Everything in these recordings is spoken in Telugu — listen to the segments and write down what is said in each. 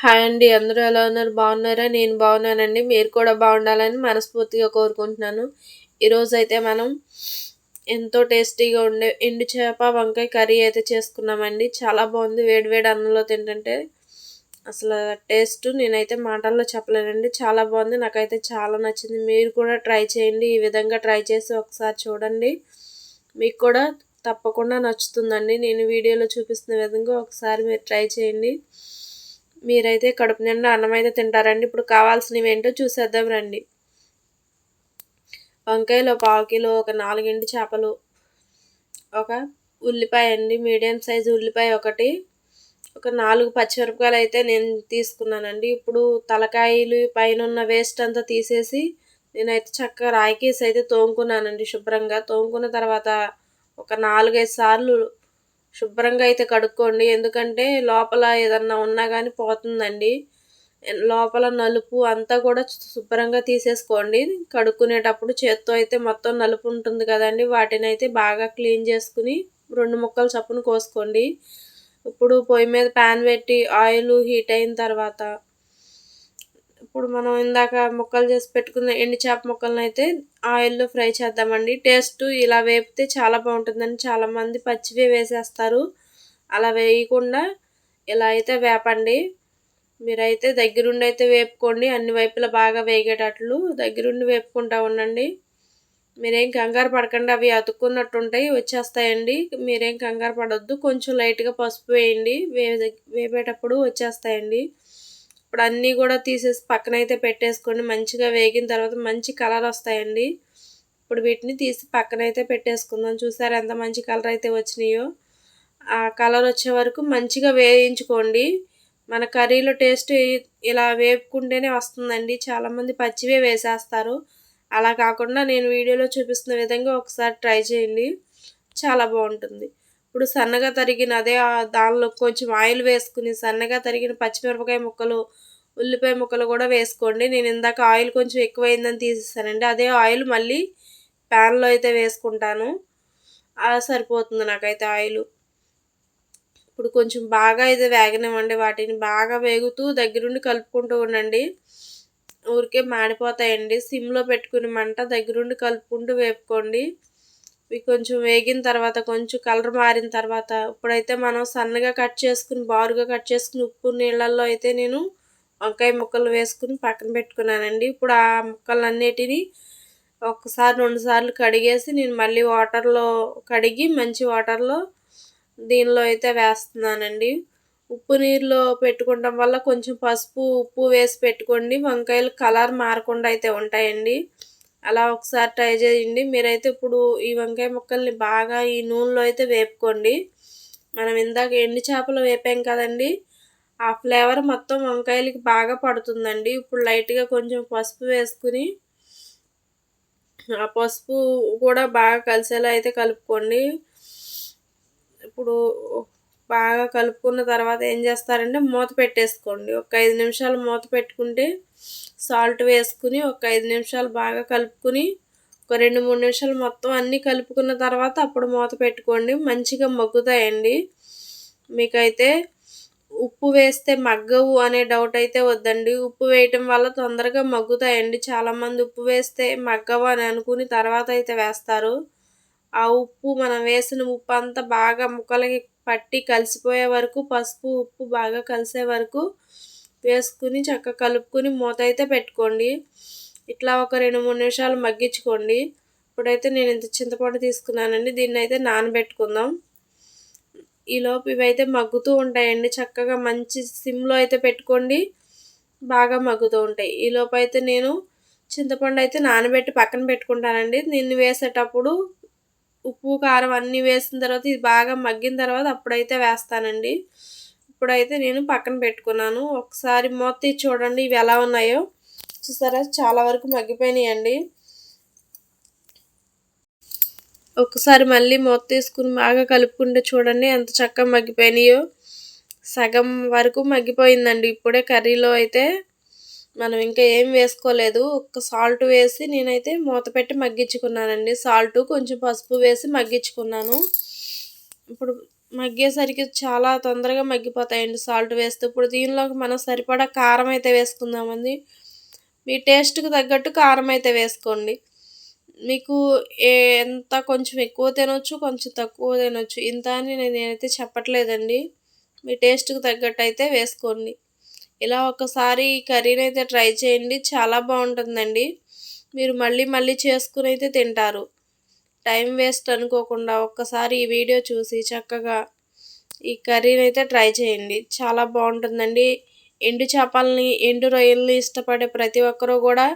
హాయ్ అండి. అందరూ ఎలా ఉన్నారు? బాగున్నారా? నేను బాగున్నానండి. మీరు కూడా బాగుండాలని మనస్ఫూర్తిగా కోరుకుంటున్నాను. ఈరోజు అయితే మనం ఎంతో టేస్టీగా ఉండే ఎండు చేప వంకాయ కర్రీ అయితే చేసుకున్నామండి. చాలా బాగుంది. వేడివేడి అన్నంలో తింటుంటే అసలు టేస్ట్ నేనైతే మాటల్లో చెప్పలేనండి. చాలా బాగుంది. నాకైతే చాలా నచ్చింది. మీరు కూడా ట్రై చేయండి. ఈ విధంగా ట్రై చేసి ఒకసారి చూడండి. మీకు కూడా తప్పకుండా నచ్చుతుందండి. నేను వీడియోలో చూపిస్తున్న విధంగా ఒకసారి మీరు ట్రై చేయండి. మీరైతే కడుపు నిండా అన్నం అయితే తింటారండి. ఇప్పుడు కావాల్సినవి ఏంటో చూసేద్దాం రండి. వంకాయలు పావు కిలో ఒక నాలుగింటి చేపలు ఒక ఉల్లిపాయ అండి. మీడియం సైజు ఉల్లిపాయ ఒకటి ఒక నాలుగు పచ్చిమిరపకాయలు అయితే నేను తీసుకున్నానండి. ఇప్పుడు తలకాయలు పైన ఉన్న వేస్ట్ అంతా తీసేసి నేనైతే చక్కగా రాయికేసి అయితే తోముకున్నానండి శుభ్రంగా. తోముకున్న తర్వాత ఒక నాలుగైదు సార్లు శుభ్రంగా అయితే కడుక్కోండి. ఎందుకంటే లోపల ఏదన్నా ఉన్నా కానీ పోతుందండి. లోపల నలుపు అంతా కూడా శుభ్రంగా తీసేసుకోండి. కడుక్కునేటప్పుడు చేత్తో అయితే మొత్తం నలుపు ఉంటుంది కదండి. వాటిని అయితే బాగా క్లీన్ చేసుకుని రెండు ముక్కలు చప్పును కోసుకోండి. ఇప్పుడు పొయ్యి మీద ప్యాన్ పెట్టి ఆయిల్ హీట్ అయిన తర్వాత ఇప్పుడు మనం ఇందాక ముక్కలు చేసి పెట్టుకున్న ఎండి చేప ముక్కలను అయితే ఆయిల్లో ఫ్రై చేద్దామండి. టేస్ట్ ఇలా వేపితే చాలా బాగుంటుందని చాలామంది పచ్చివే వేసేస్తారు. అలా వేయకుండా ఇలా అయితే వేపండి. మీరైతే దగ్గరుండి అయితే వేపుకోండి. అన్ని వైపులా బాగా వేగేటట్లు దగ్గరుండి వేపుకుంటా ఉండండి. మీరేం కంగారు పడకండి. అవి అతుక్కున్నట్టు ఉంటాయి వచ్చేస్తాయండి. మీరేం కంగారు పడొద్దు. కొంచెం లైట్గా పసుపు వేయండి. వే వేపేటప్పుడు వచ్చేస్తాయండి. ఇప్పుడు అన్నీ కూడా తీసేసి పక్కనైతే పెట్టేసుకోండి. మంచిగా వేగిన తర్వాత మంచి కలర్ వస్తాయండి. ఇప్పుడు వీటిని తీసి పక్కనైతే పెట్టేసుకుందాం. చూసారు ఎంత మంచి కలర్ అయితే వచ్చినాయో. ఆ కలర్ వచ్చే వరకు మంచిగా వేయించుకోండి. మన కర్రీలో టేస్ట్ ఇలా వేపుకుంటేనే వస్తుందండి. చాలామంది పచ్చివే వేసేస్తారు. అలా కాకుండా నేను వీడియోలో చూపిస్తున్న విధంగా ఒకసారి ట్రై చేయండి. చాలా బాగుంటుంది. ఇప్పుడు సన్నగా తరిగిన అదే దానిలో కొంచెం ఆయిల్ వేసుకుని సన్నగా తరిగిన పచ్చిమిరపకాయ ముక్కలు ఉల్లిపాయ ముక్కలు కూడా వేసుకోండి. నేను ఇందాక ఆయిల్ కొంచెం ఎక్కువైందని తీసేసానండి. అదే ఆయిల్ మళ్ళీ ప్యాన్లో అయితే వేసుకుంటాను. అలా సరిపోతుంది నాకైతే ఆయిల్. ఇప్పుడు కొంచెం బాగా అయితే వేగనివ్వండి. వాటిని బాగా వేగుతూ దగ్గరుండి కలుపుకుంటూ ఉండండి. ఊరికే మాడిపోతాయండి. సిమ్లో పెట్టుకుని మంట దగ్గరుండి కలుపుకుంటూ వేపుకోండి. ఇవి కొంచెం వేగిన తర్వాత కొంచెం కలర్ మారిన తర్వాత ఇప్పుడైతే మనం సన్నగా కట్ చేసుకుని బారుగా కట్ చేసుకుని ఉప్పు నీళ్ళల్లో అయితే నేను వంకాయ ముక్కలు వేసుకుని పక్కన పెట్టుకున్నానండి. ఇప్పుడు ఆ ముక్కలన్నిటినీ ఒకసారి రెండు సార్లు కడిగేసి నేను మళ్ళీ వాటర్లో కడిగి మంచి వాటర్లో దీనిలో అయితే వేస్తున్నానండి. ఉప్పు నీరులో పెట్టుకోవడం వల్ల కొంచెం పసుపు ఉప్పు వేసి పెట్టుకోండి. వంకాయలు కలర్ మారకుండా అయితే ఉంటాయండి. అలా ఒకసారి ట్రై చేయండి. మీరైతే ఇప్పుడు ఈ వంకాయ ముక్కల్ని బాగా ఈ నూనెలో అయితే వేపుకోండి. మనం ఇందాక ఎండి చేపలు వేపాం కదండి ఆ ఫ్లేవర్ మొత్తం వంకాయలకి బాగా పడుతుందండి. ఇప్పుడు లైట్గా కొంచెం పసుపు వేసుకుని ఆ పసుపు కూడా బాగా కలిసేలా అయితే కలుపుకోండి. ఇప్పుడు బాగా కలుపుకున్న తర్వాత ఏం చేస్తారంటే మూత పెట్టేసుకోండి. ఒక ఐదు నిమిషాలు మూత పెట్టుకుంటే సాల్ట్ వేసుకుని ఒక ఐదు నిమిషాలు బాగా కలుపుకుని ఒక రెండు మూడు నిమిషాలు మొత్తం అన్నీ కలుపుకున్న తర్వాత అప్పుడు మూత పెట్టుకోండి. మంచిగా మగ్గుతాయండి. మీకైతే ఉప్పు వేస్తే మగ్గవు అనే డౌట్ అయితే వద్దండి. ఉప్పు వేయటం వల్ల తొందరగా మగ్గుతాయండి. చాలామంది ఉప్పు వేస్తే మగ్గవు అని అనుకుని తర్వాత అయితే వేస్తారు. ఆ ఉప్పు మనం వేసిన ఉప్పు అంతా బాగా ముక్కలకి పట్టి కలిసిపోయే వరకు పసుపు ఉప్పు బాగా కలిసే వరకు వేసుకుని చక్కగా కలుపుకుని మూత అయితే పెట్టుకోండి. ఇట్లా ఒక రెండు మూడు నిమిషాలు మగ్గించుకోండి. ఇప్పుడైతే నేను ఇంత చింతపండు తీసుకున్నానండి. దీన్ని అయితే నానబెట్టుకుందాం. ఈలోపు ఇవైతే మగ్గుతూ ఉంటాయండి. చక్కగా మంచి సిమ్లో అయితే పెట్టుకోండి. బాగా మగ్గుతూ ఉంటాయి. ఈలోపు అయితే నేను చింతపండు అయితే నానబెట్టి పక్కన పెట్టుకుంటానండి. దీన్ని వేసేటప్పుడు ఉప్పు కారం అన్నీ వేసిన తర్వాత ఇది బాగా మగ్గిన తర్వాత అప్పుడైతే వేస్తానండి. ఇప్పుడైతే నేను పక్కన పెట్టుకున్నాను. ఒకసారి మూత చూడండి ఇవి ఎలా ఉన్నాయో. చూసారా? చాలా వరకు మగ్గిపోయినాయండి. ఒకసారి మళ్ళీ మూత తీసుకుని బాగా కలుపుకుంటే చూడండి ఎంత చక్కగా మగ్గిపోయినాయో. సగం వరకు మగ్గిపోయిందండి. ఇప్పుడే కర్రీలో అయితే మనం ఇంకా ఏం వేసుకోలేదు. ఒక సాల్ట్ వేసి నేనైతే మూత పెట్టి మగ్గించుకున్నానండి. సాల్ట్ కొంచెం పసుపు వేసి మగ్గించుకున్నాను. ఇప్పుడు మగ్గేసరికి చాలా తొందరగా మగ్గిపోతాయండి సాల్ట్ వేస్తే. ఇప్పుడు దీనిలోకి మనం సరిపడా కారం అయితే వేసుకుందామండి. మీ టేస్ట్కి తగ్గట్టు కారం అయితే వేసుకోండి. మీకు ఎంత కొంచెం ఎక్కువ తినొచ్చు కొంచెం తక్కువ తినొచ్చు. ఇంత అని నేనైతే చెప్పట్లేదండి. మీ టేస్ట్కి తగ్గట్టు అయితే వేసుకోండి. ఇలా ఒకసారి ఈ కర్రీని అయితే ట్రై చేయండి. చాలా బాగుంటుందండి. మీరు మళ్ళీ మళ్ళీ చేసుకుని అయితే తింటారు. టైం వేస్ట్ అనుకోకుండా ఒక్కసారి ఈ వీడియో చూసి చక్కగా ఈ కర్రీని అయితే ట్రై చేయండి. చాలా బాగుంటుందండి. ఎండు చేపలని ఎండు రొయ్యల్ని ఇష్టపడే ప్రతి ఒక్కరూ కూడా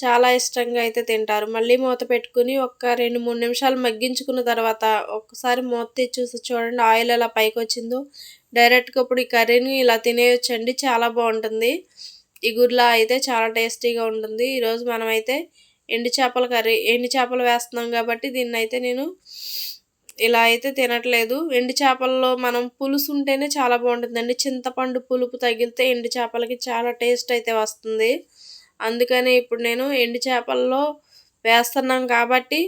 చాలా ఇష్టంగా అయితే తింటారు. మళ్ళీ మూత పెట్టుకుని ఒక రెండు మూడు నిమిషాలు మగ్గించుకున్న తర్వాత ఒక్కసారి మూత తెచ్చి చూసి చూడండి ఆయిల్ ఎలా పైకి వచ్చిందో డైరెక్ట్గా ఇప్పుడు ఈ కర్రీని ఇలా తినేయొచ్చండి చాలా బాగుంటుంది. ఈ గుర్లా అయితే చాలా టేస్టీగా ఉంటుంది. ఈరోజు మనమైతే ఎండు చేపల కర్రీ ఎండు చేపలు వేస్తున్నాం కాబట్టి దీన్ని అయితే నేను ఇలా అయితే తినట్లేదు. ఎండు చేపల్లో మనం పులుసు ఉంటేనే చాలా బాగుంటుందండి. చింతపండు పులుపు తగిలితే ఎండు చేపలకి చాలా టేస్ట్ అయితే వస్తుంది. అందుకనే ఇప్పుడు నేను ఎండు చేపల్లో వేస్తున్నాం కాబట్టి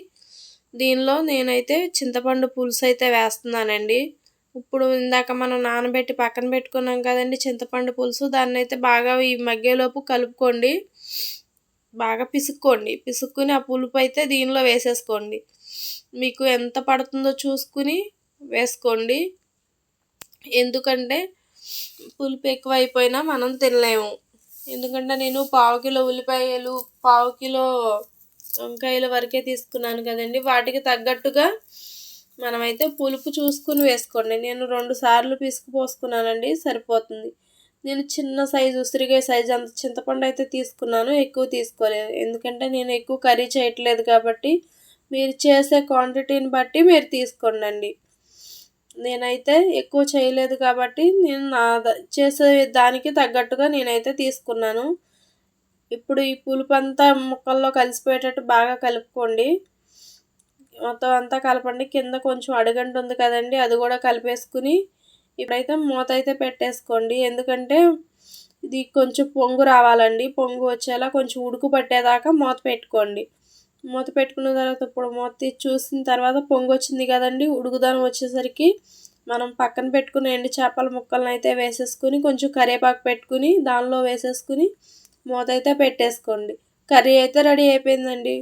దీనిలో నేనైతే చింతపండు పులుసు అయితే వేస్తున్నానండి. ఇప్పుడు ఇందాక మనం నానబెట్టి పక్కన పెట్టుకున్నాం కదండి చింతపండు పులుసు దాన్ని అయితే బాగా ఈ మగ్గేలోపు కలుపుకోండి. బాగా పిసుక్కోండి. పిసుక్కుని ఆ పులుపు అయితే దీనిలో వేసేసుకోండి. మీకు ఎంత పడుతుందో చూసుకుని వేసుకోండి. ఎందుకంటే పులుపు ఎక్కువ అయిపోయినా మనం తినలేము. ఎందుకంటే నేను పావు కిలో ఉల్లిపాయలు పావు కిలో వంకాయల వరకే తీసుకున్నాను కదండి. వాటికి తగ్గట్టుగా మనమైతే పులుపు చూసుకుని వేసుకోండి. నేను రెండు సార్లు పిసుకు పోసుకున్నానండి సరిపోతుంది. నేను చిన్న సైజు ఉసిరికాయ సైజు అంత చింతపండు అయితే తీసుకున్నాను ఎక్కువ తీసుకోలేదు. ఎందుకంటే నేను ఎక్కువ కర్రీ చేయట్లేదు కాబట్టి మీరు చేసే క్వాంటిటీని బట్టి మీరు తీసుకోండి నేనైతే ఎక్కువ చేయలేదు కాబట్టి నేను నా చేసే దానికి తగ్గట్టుగా నేనైతే తీసుకున్నాను. ఇప్పుడు ఈ పులుపు అంతా ముక్కల్లో కలిసిపోయేటట్టు బాగా కలుపుకోండి. మొత్తం అంతా కలపండి. కింద కొంచెం అడుగంట ఉంది కదండి అది కూడా కలిపేసుకుని ఇప్పుడైతే మూత అయితే పెట్టేసుకోండి. ఎందుకంటే ఇది కొంచెం పొంగు రావాలండి. పొంగు వచ్చేలా కొంచెం ఉడుకు పట్టేదాకా మూత పెట్టుకోండి. మూత పెట్టుకున్న తర్వాత ఇప్పుడు మూత తీసి చూసిన తర్వాత పొంగు వచ్చింది కదండి. ఉడుగుదనం వచ్చేసరికి మనం పక్కన పెట్టుకున్న ఎండు చేపల ముక్కలను అయితే వేసేసుకుని కొంచెం కరివేపాకు పెట్టుకుని దానిలో వేసేసుకుని మూత అయితే పెట్టేసుకోండి. కర్రీ అయితే రెడీ అయిపోయిందండి.